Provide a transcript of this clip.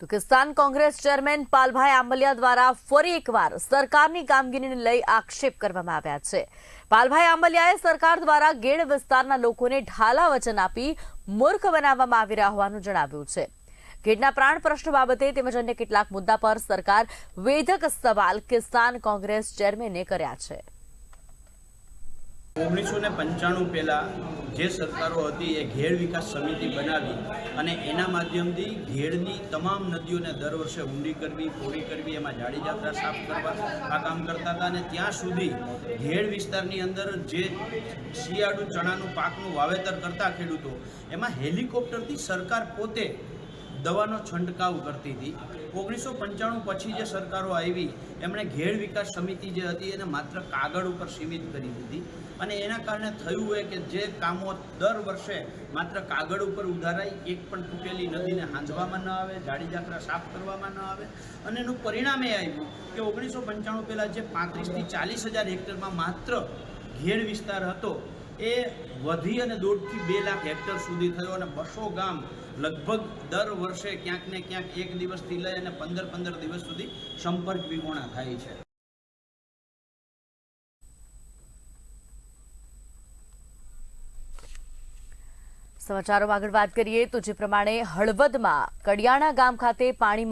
તો કિસાન કોંગ્રેસ ચેરમેન પાલભાઈ આંબલિયા દ્વારા ફરી એકવાર સરકારની કામગીરીને લઈ આક્ષેપ કરવામાં આવ્યા છે. પાલભાઈ આંબલિયાએ સરકાર દ્વારા ગેડ વિસ્તારના લોકોને ઢાલા વચન આપી મૂર્ખ બનાવવામાં આવી રહ્યા હોવાનું જણાવ્યું છે. ગેડના પ્રાણ પ્રશ્ન બાબતે તેમજ અન્ય કેટલાક મુદ્દા પર સરકાર વેધક સવાલ કિસાન કોંગ્રેસ ચેરમેને કર્યા છે. ઓગણીસો ને પંચાણું પહેલાં જે સરકારો હતી એ ઘેડ વિકાસ સમિતિ બનાવી અને એના માધ્યમથી ઘેડની તમામ નદીઓને દર વર્ષે ઊંડી કરવી, પોળી કરવી, એમાં જાડી જાત્રા સાફ કરવા આ કામ કરતા હતા અને ત્યાં સુધી ઘેડ વિસ્તારની અંદર જે શિયાળુ ચણાનું પાકનું વાવેતર કરતા ખેડૂતો, એમાં હેલિકોપ્ટરથી સરકાર પોતે દવાનો છંટકાવ કરતી હતી. ઓગણીસો પંચાણું પછી જે સરકારો આવી, એમણે ઘેર વિકાસ સમિતિ જે હતી એને માત્ર કાગળ ઉપર સીમિત કરી દીધી. અને એના કારણે થયું હોય કે જે કામો દર વર્ષે માત્ર કાગળ ઉપર ઉધારાય એક પણ તૂટેલી નદીને હાંધવામાં ન આવે જાડી જાખરા સાફ કરવામાં ન આવે. અને એનું પરિણામ એ આવ્યું કે ઓગણીસો પંચાણું પહેલાં જે પાંત્રીસથી ચાલીસ હજાર હેક્ટરમાં માત્ર ઘેર વિસ્તાર હતો એ વધી અને દોઢથી બે લાખ હેક્ટર સુધી થયો અને બસો ગામ લગભગ દર વર્ષે ક્યાંક ને ક્યાંક એક દિવસથી લઈ અને પંદર પંદર દિવસ સુધી સંપર્ક વિહોણા થાય છે. સમાચારોમાં આગળ વાત કરીએ તો જે પ્રમાણે હળવદમાં કડિયાણા ગામ ખાતે પાણી